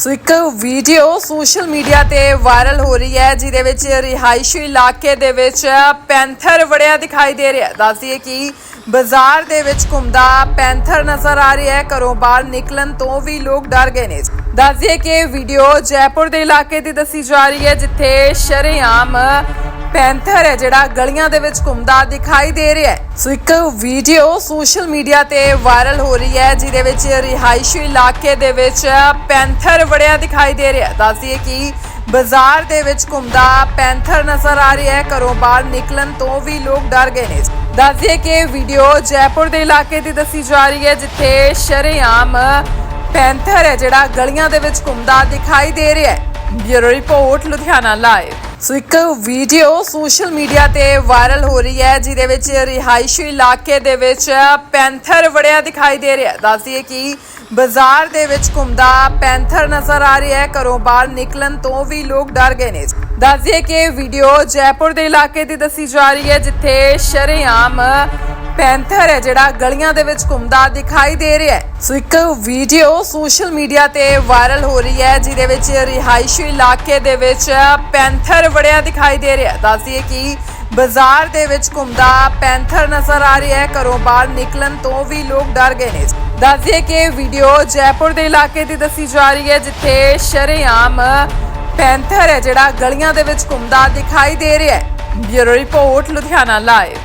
ਸੋ ਇੱਕ video social media ਤੇ viral ਹੋ ਰਹੀ ਹੈ, ਜਿਹਦੇ ਵਿੱਚ ਰਿਹਾਇਸ਼ੀ ਇਲਾਕੇ ਦੇ ਵਿੱਚ ਪੈਂਥਰ ਵੜਿਆ ਦਿਖਾਈ ਦੇ ਰਿਹਾ ਹੈ। ਕਿ ਬਾਜ਼ਾਰ ਦੇ ਵਿੱਚ ਘੁੰਮਦਾ ਪੈਂਥਰ ਨਜ਼ਰ ਆ ਰਿਹਾ ਹੈ। ਘਰੋਂ ਬਾਹਰ ਨਿਕਲਣ ਤੋਂ ਵੀ ਲੋਕ ਡਰ ਗਏ ਨੇ। ਦੱਸਦੀਏ ਕਿ ਵੀਡੀਓ ਜੈਪੁਰ ਦੇ ਇਲਾਕੇ ਦੀ ਦੱਸੀ ਜਾ ਰਹੀ ਹੈ, ਜਿੱਥੇ ਸ਼ਰੇਆਮ ਪੈਂਥਰ ਹੈ ਜਿਹੜਾ ਗਲੀਆਂ ਦੇ ਵਿੱਚ ਘੁੰਮਦਾ ਦਿਖਾਈ ਦੇ ਰਿਹਾ ਹੈ। ਸੋ ਇੱਕ ਵੀਡੀਓ ਸੋਸ਼ਲ ਮੀਡੀਆ ਤੇ ਵਾਇਰਲ ਹੋ ਰਹੀ ਹੈ, ਜਿਹਦੇ ਵਿੱਚ ਰਿਹਾਇਸ਼ੀ ਇਲਾਕੇ ਦੇ ਵਿੱਚ ਪੈਂਥਰ ਵੜਿਆ ਦਿਖਾਈ ਦੇ ਰਿਹਾ ਹੈ। ਕਿ ਬਾਜ਼ਾਰ ਦੇ ਵਿੱਚ ਘੁੰਮਦਾ ਪੈਂਥਰ ਨਜ਼ਰ ਆ ਰਿਹਾ ਹੈ। ਘਰੋਂ ਬਾਹਰ ਨਿਕਲਣ ਤੋਂ ਵੀ ਲੋਕ ਡਰ ਗਏ ਨੇ। ਦੱਸਦੀਏ ਕਿ ਵੀਡੀਓ ਜੈਪੁਰ ਦੇ ਇਲਾਕੇ ਦੀ ਦੱਸੀ ਜਾ ਰਹੀ ਹੈ, ਜਿੱਥੇ ਸ਼ਰੇਆਮ ਪੈਂਥਰ ਹੈ ਜਿਹੜਾ ਗਲੀਆਂ ਦੇ ਵਿੱਚ ਘੁੰਮਦਾ ਦਿਖਾਈ ਦੇ ਰਿਹਾ ਹੈ। Bureau report, Ludhiana live. So ਇੱਕ ਵੀਡੀਓ ਸੋਸ਼ਲ ਮੀਡੀਆ ਤੇ ਵਾਇਰਲ ਹੋ ਰਹੀ ਹੈ, ਜਿਹਦੇ ਵਿੱਚ ਰਿਹਾਇਸ਼ੀ ਇਲਾਕੇ ਦੇ ਵਿੱਚ ਪੈਂਥਰ ਵੜਿਆ ਦਿਖਾਈ ਦੇ ਰਿਹਾ ਦੱਸਦੀਏ ਕਿ ਬਾਜ਼ਾਰ ਦੇ ਵਿੱਚ ਘੁੰਮਦਾ ਪੈਂਥਰ ਨਜ਼ਰ ਆ ਰਿਹਾ ਹੈ। ਘਰੋਂ ਬਾਹਰ ਨਿਕਲਣ ਤੋਂ ਵੀ ਲੋਕ ਡਰ ਗਏ ਨੇ। ਦੱਸਦੀਏ ਕਿ ਵੀਡੀਓ ਜੈਪੁਰ ਦੇ ਇਲਾਕੇ ਦੀ ਦੱਸੀ ਜਾ ਰਹੀ ਹੈ, ਜਿੱਥੇ ਸ਼ਰੇਆਮ ਪੈਂਥਰ ਹੈ ਜਿਹੜਾ ਗਲੀਆਂ ਦੇ ਵਿੱਚ ਘੁੰਮਦਾ ਦਿਖਾਈ ਦੇ ਰਿਹਾ ਹੈ। ਸੋ ਇੱਕ ਵੀਡੀਓ ਸੋਸ਼ਲ ਮੀਡੀਆ ਤੇ ਵਾਇਰਲ ਹੋ ਰਹੀ ਹੈ, ਜਿਹਦੇ ਵਿੱਚ ਰਿਹਾਇਸ਼ੀ ਇਲਾਕੇ ਦੇ ਵਿੱਚ ਪੈਂਥਰ ਵੜਿਆ ਦਿਖਾਈ ਦੇ ਰਿਹਾ ਹੈ। ਦੱਸਦੀਏ ਕਿ ਬਾਜ਼ਾਰ ਦੇ ਵਿੱਚ ਘੁੰਮਦਾ ਪੈਂਥਰ ਨਜ਼ਰ ਆ ਰਿਹਾ ਹੈ। ਘਰੋਂ ਬਾਹਰ ਨਿਕਲਣ ਤੋਂ ਵੀ ਲੋਕ ਡਰ ਗਏ ਨੇ। ਦੱਸਦੀਏ ਕਿ ਵੀਡੀਓ ਜੈਪੁਰ ਦੇ ਇਲਾਕੇ ਦੀ ਦੱਸੀ ਜਾ ਰਹੀ ਹੈ, ਜਿੱਥੇ ਸ਼ਰੇਆਮ ਪੈਂਥਰ ਹੈ ਜਿਹੜਾ ਗਲੀਆਂ ਦੇ ਵਿੱਚ ਘੁੰਮਦਾ ਦਿਖਾਈ ਦੇ ਰਿਹਾ ਹੈ। Bureau report Ludhiana live